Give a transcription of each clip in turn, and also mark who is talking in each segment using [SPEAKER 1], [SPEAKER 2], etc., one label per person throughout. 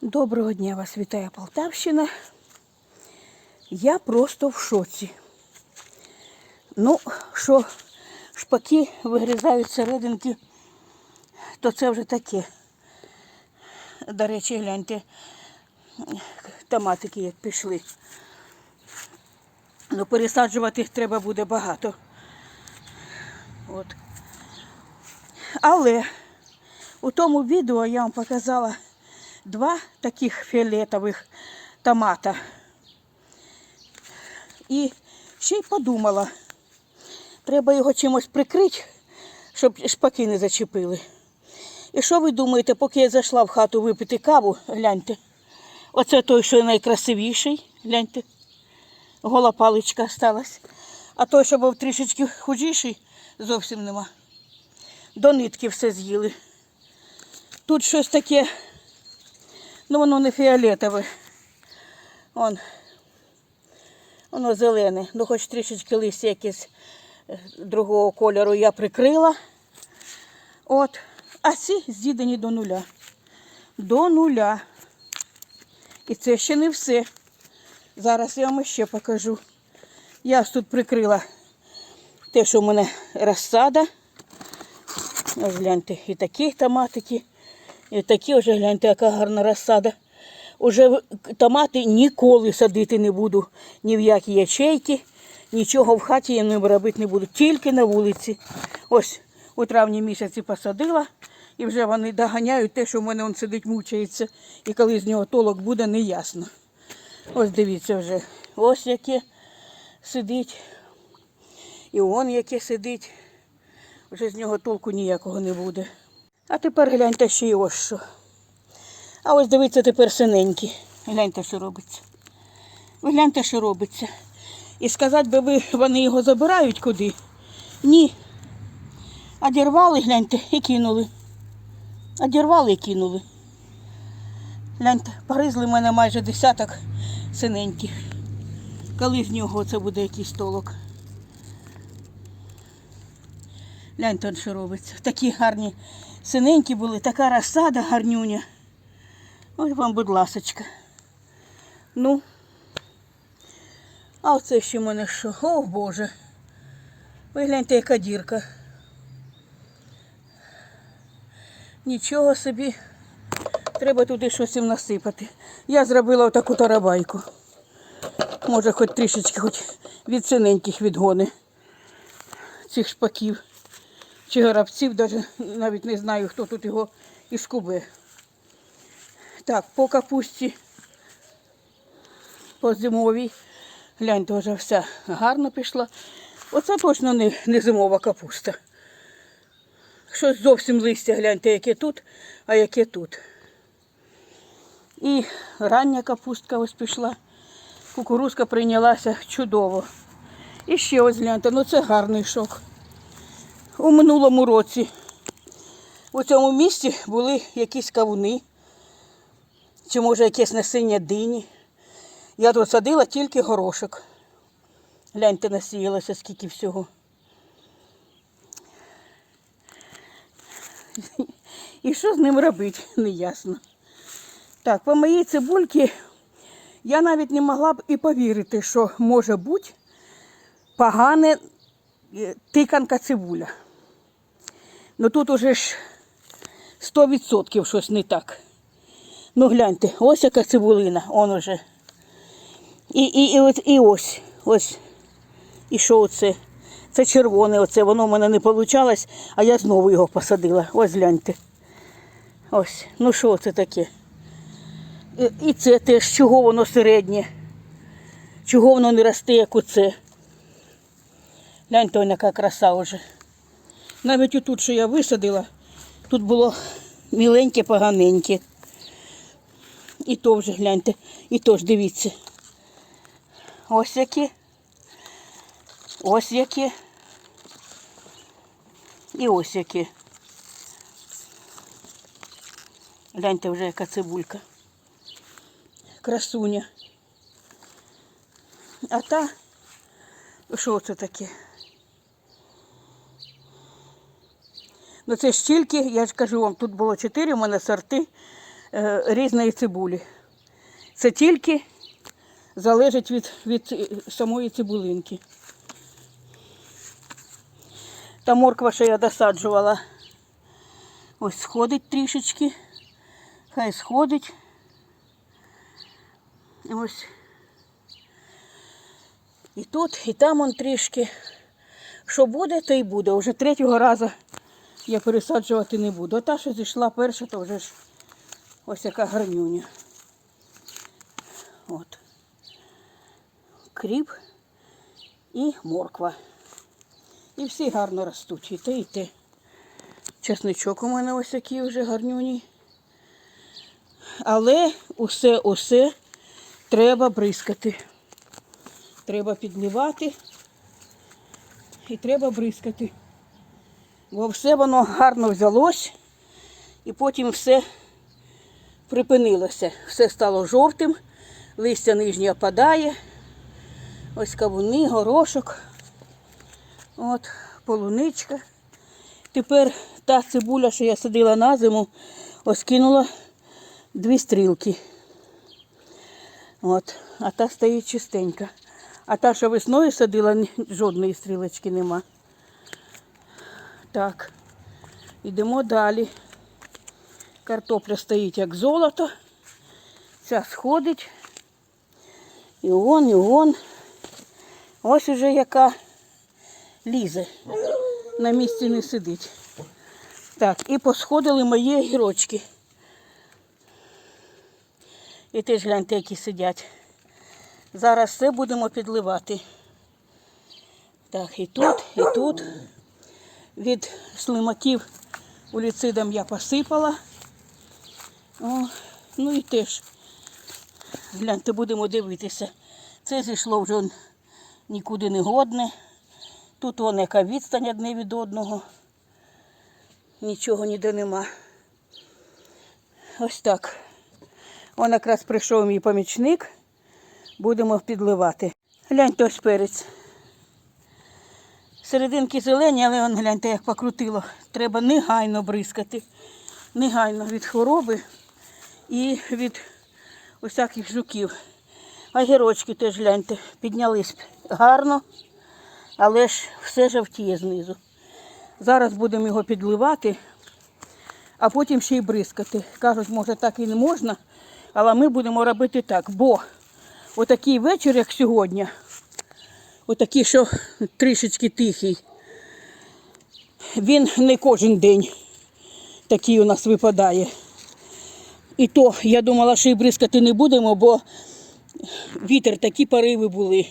[SPEAKER 1] Доброго дня вас вітає Полтавщина. Я просто в шоці. Ну, що шпаки вигризають серединки, то це вже таке. До речі, гляньте, томатики як пішли. Ну, пересаджувати їх треба буде багато. От. Але у тому відео я вам показала два таких фіолетових томата. І ще й подумала, треба його чимось прикрити, щоб шпаки не зачепили. І що ви думаєте, поки я зайшла в хату випити каву, гляньте. Оце той, що найкрасивіший, гляньте. Гола паличка сталась. А той, що був трішечки худіший, зовсім нема. До нитки все з'їли. Тут щось таке, ну воно не фіолетове. Вон, воно зелене. Ну хоч трішечки листя якесь е, другого кольору я прикрила. От. А ці з'їдені до нуля. До нуля. І це ще не все. Зараз я вам ще покажу. Я тут прикрила те, що в мене розсада. Ось гляньте, і такі томатики, і такі вже гляньте, яка гарна розсада. Уже томати ніколи садити не буду. Ні в які ячейки, нічого в хаті я не робити не буду. Тільки на вулиці. Ось у травні місяці посадила. І вже вони доганяють те, що в мене він сидить, мучається. І коли з нього толок буде, не ясно. Ось дивіться вже. Ось яке сидить. І он яке сидить. Вже з нього толку ніякого не буде. А тепер гляньте ще й ось що. А ось дивіться тепер синенькі. Гляньте, що робиться. Ви гляньте, що робиться. І сказати би ви, вони його забирають куди? Ні. Одірвали, гляньте, і кинули. Одірвали і кинули. Гляньте, погризли в мене майже десяток синеньких. Коли з нього це буде якийсь толок. Гляньте, що робиться. Такі гарні синенькі були, така розсада гарнюня. Ось вам, будь ласочка. Ну. А оце ще в мене що? О Боже. Ви гляньте, яка дірка. Нічого собі. Треба туди щось їм насипати. Я зробила отаку тарабайку. Може, хоч трішечки, хоч від синеньких відгони цих шпаків чи горобців, навіть не знаю, хто тут його і скубе. Так, по капусті, по зимовій. Гляньте, вже вся гарно пішла. Оце точно не, не зимова капуста. Щось зовсім листя, гляньте, яке тут, а яке тут. І рання капустка ось пішла. Кукурузка прийнялася чудово. І ще ось гляньте, ну це гарний шок. У минулому році у цьому місці були якісь кавуни, чи може якесь насіння дині. Я тут садила тільки горошок. Гляньте, насіялося скільки всього. І що з ним робити, неясно. Так, по моїй цибульці я навіть не могла б і повірити, що може бути погане е, тиканка цибуля. Ну тут уже ж 100% щось не так. Ну гляньте, ось яка цибулина, он уже. І, і, і, і ось, ось. І що оце? Це червоне, оце, воно в мене не вийшло, а я знову його посадила. Ось гляньте. Ось, ну що це таке? І, і це теж, чого воно середнє? Чого воно не росте, як оце? Гляньте, он яка краса вже. Навіть отут, що я висадила, тут було міленьке, поганеньке. І то вже гляньте, і то ж дивіться. Ось яке. Ось яке. І ось яке. Гляньте вже яка цибулька. Красуня. А та, що це таке? Ну це ж тільки, я ж кажу вам, тут було чотири у мене сорти е, різної цибулі. Це тільки залежить від, від е, самої цибулинки. Та морква, що я досаджувала, ось сходить трішечки. Хай сходить. Ось. І тут, і там он трішки. Що буде, то й буде. Уже третього разу я пересаджувати не буду. А та, що зійшла перша, то вже ж ось яка гарнюня. От. Кріп і морква. І всі гарно ростуть. І те, і те. Чесничок у мене ось який вже гарнюній. Але усе, усе треба бризкати. Треба підливати і треба бризкати. Бо все воно гарно взялось і потім все припинилося. Все стало жовтим, листя нижнє опадає. Ось кавуни, горошок. От, полуничка. Тепер та цибуля, що я садила на зиму, ось кинула дві стрілки. От, а та стоїть чистенька. А та, що весною садила, жодної стрілочки нема. Так, йдемо далі. Картопля стоїть як золото. Ця сходить. І вон, і вон. Ось уже яка лізе. На місці не сидить. Так, і посходили мої огірочки. І теж гляньте, які сидять. Зараз все будемо підливати. Так, і тут, і тут. Від слимаків уліцидом я посипала. О, ну і теж, гляньте, будемо дивитися. Це зійшло вже нікуди не годне. Тут вон яка відстань одне від одного. Нічого ніде нема. Ось так. Он якраз прийшов мій помічник. Будемо підливати. Гляньте ось перець. Серединки зелені, але он гляньте, як покрутило. Треба негайно бризкати. Негайно від хвороби і від усяких жуків. Огірочки теж гляньте, піднялись гарно, але ж все жовтіє знизу. Зараз будемо його підливати, а потім ще й бризкати. Кажуть, може так і не можна, але ми будемо робити так, бо отакий вечір, як сьогодні, отакий, що трішечки тихий, він не кожен день такий у нас випадає. І то я думала, що і бризкати не будемо, бо вітер, такі пориви були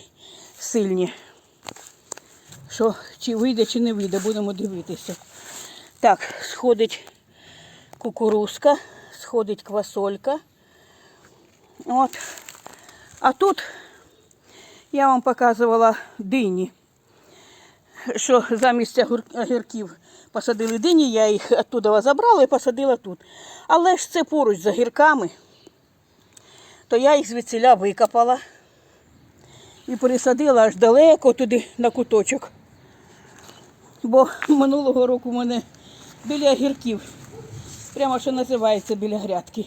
[SPEAKER 1] сильні. Що чи вийде, чи не вийде, будемо дивитися. Так, сходить кукурузка, сходить квасолька. От. А тут я вам показувала дині, що замість огірків посадили дині, я їх оттуда забрала і посадила тут. Але ж це поруч з огірками, то я їх звідсіля викопала і пересадила аж далеко туди на куточок. Бо минулого року в мене біля огірків, прямо що називається біля грядки.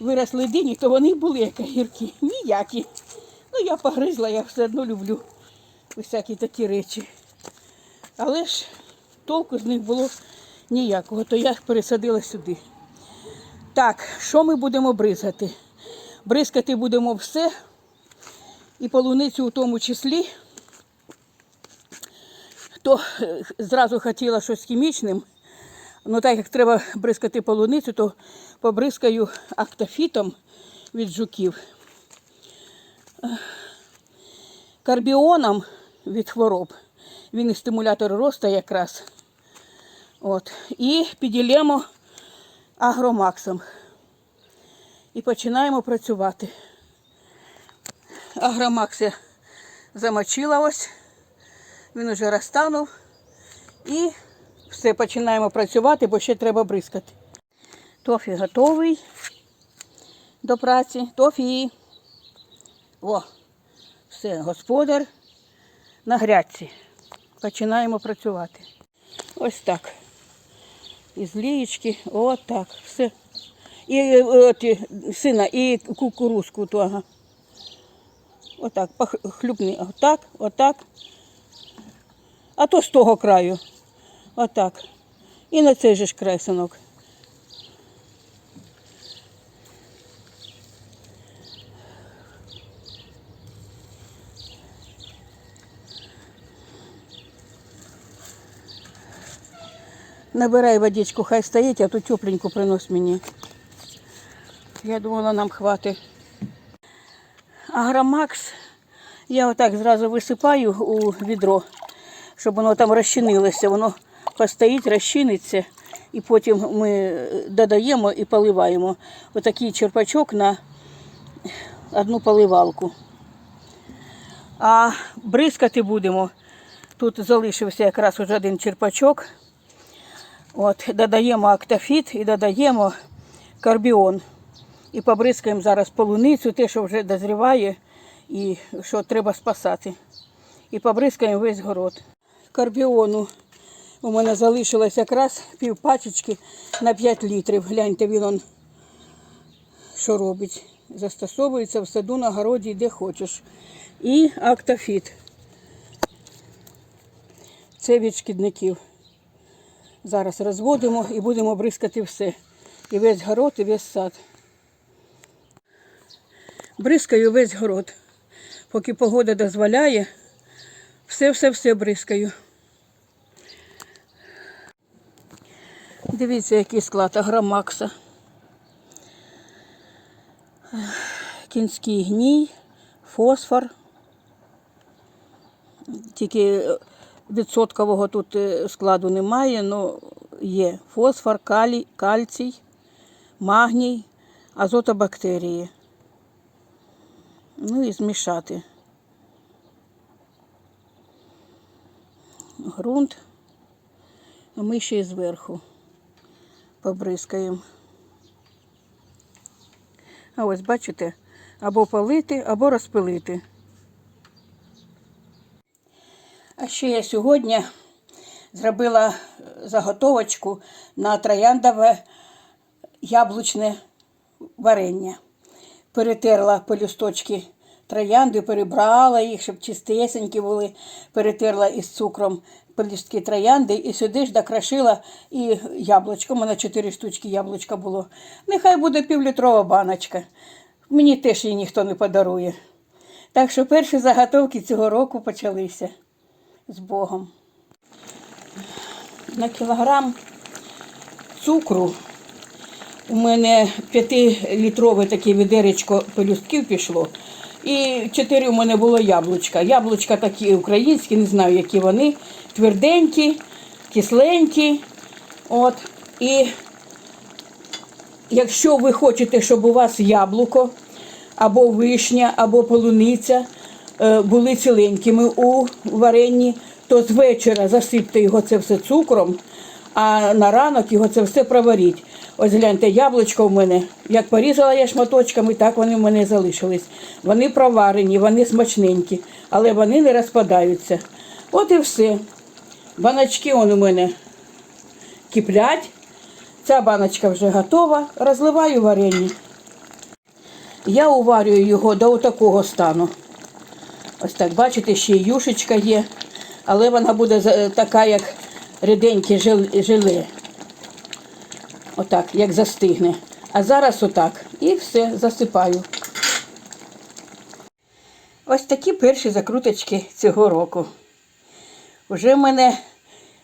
[SPEAKER 1] Виросли дині, то вони були як огірки, ніякі. Ну, я погризла, я все одно люблю всякі такі речі. Але ж толку з них було ніякого, то я їх пересадила сюди. Так, що ми будемо бризгати? Бризкати будемо все, і полуницю у тому числі. То е, зразу хотіла щось хімічним. Ну, так як треба бризкати полуницю, то побризкаю актофітом від жуків. Карбіоном від хвороб. Він і стимулятор росту якраз. От. І піділємо агромаксом. І починаємо працювати. Агромакс я замочила ось. Він уже розтанув. І все, починаємо працювати, бо ще треба бризкати. Тофі готовий до праці. Тофі. О, все, господар на грядці. Починаємо працювати. Ось так. Із лієчки, отак. Все. І е, оті, сина, і кукурузку ту, ага. Отак, хлюпни. Отак, отак. А то з того краю. Отак. І на цей же ж край, синок. Набирай водичку, хай стоїть, а то тепленьку принось мені. Я думала, нам хватить. Агромакс я отак зразу висипаю у відро, щоб воно там розчинилося. Воно постоїть, розчиниться, і потім ми додаємо і поливаємо. Отакий черпачок на одну поливалку. А бризкати будемо. Тут залишився якраз уже один черпачок. От, додаємо актофіт і додаємо карбіон. І побризкаємо зараз полуницю, те, що вже дозріває і що треба спасати. І побризкаємо весь город. Карбіону у мене залишилось якраз пів пачечки на 5 літрів. Гляньте, він он що робить. Застосовується в саду, на городі, де хочеш. І актофіт. Це від шкідників. Зараз розводимо і будемо бризкати все. І весь город, і весь сад. Бризкаю весь город. Поки погода дозволяє, все-все-все бризкаю. Дивіться, який склад агромакса. Кінський гній, фосфор. Тільки відсоткового тут е, складу немає, але є фосфор, калій, кальцій, магній, азотобактерії. Ну і змішати. Грунт, а ми ще й зверху побризкаємо. А ось бачите, або полити, або розпилити. А ще я сьогодні зробила е, заготовочку на трояндове яблучне варення. Перетерла пелюсточки троянди, перебрала їх, щоб чистесенькі були, перетерла із цукром пелюстки троянди і сюди ж докрашила і яблучко. У мене чотири штучки яблучка було. Нехай буде півлітрова баночка. Мені теж її ніхто не подарує. Так що перші заготовки цього року почалися з Богом. На кілограм цукру у мене 5-літрове таке відеречко пелюстків пішло. І 4 у мене було яблучка. Яблучка такі українські, не знаю, які вони. Тверденькі, кисленькі. От. І якщо ви хочете, щоб у вас яблуко, або вишня, або полуниця були ціленькими у варенні, то з вечора засипте його це все цукром, а на ранок його це все проваріть. Ось гляньте, яблучко в мене. Як порізала я шматочками, так вони в мене залишились. Вони проварені, вони смачненькі, але вони не розпадаються. От і все. Баночки он у мене киплять. Ця баночка вже готова. Розливаю варення. Я уварюю його до такого стану. Ось так, бачите, ще й юшечка є, але вона буде така, як ріденьке жел- желе. Отак, як застигне. А зараз отак. І все, засипаю. Ось такі перші закруточки цього року. Уже в мене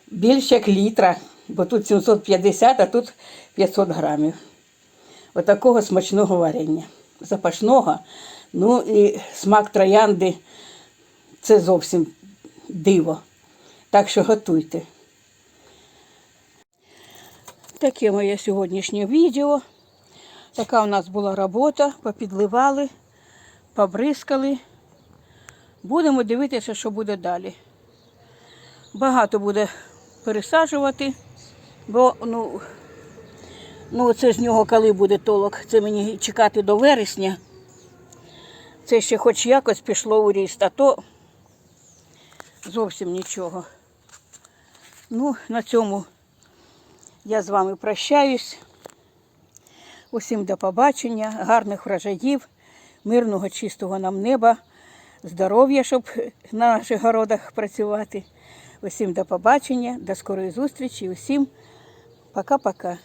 [SPEAKER 1] більше як літра, бо тут 750, а тут 500 грамів. Отакого смачного варення. Запашного. Ну і смак троянди це зовсім диво. Так що готуйте. Таке моє сьогоднішнє відео. Така у нас була робота. Попідливали, побризкали. Будемо дивитися, що буде далі. Багато буде пересаджувати, бо ну, ну це з нього коли буде толок. Це мені чекати до вересня. Це ще хоч якось пішло у ріст, а то зовсім нічого. Ну, на цьому я з вами прощаюсь. Усім до побачення, гарних врожаїв, мирного, чистого нам неба, здоров'я, щоб на наших городах працювати. Усім до побачення, до скорої зустрічі, усім пока-пока.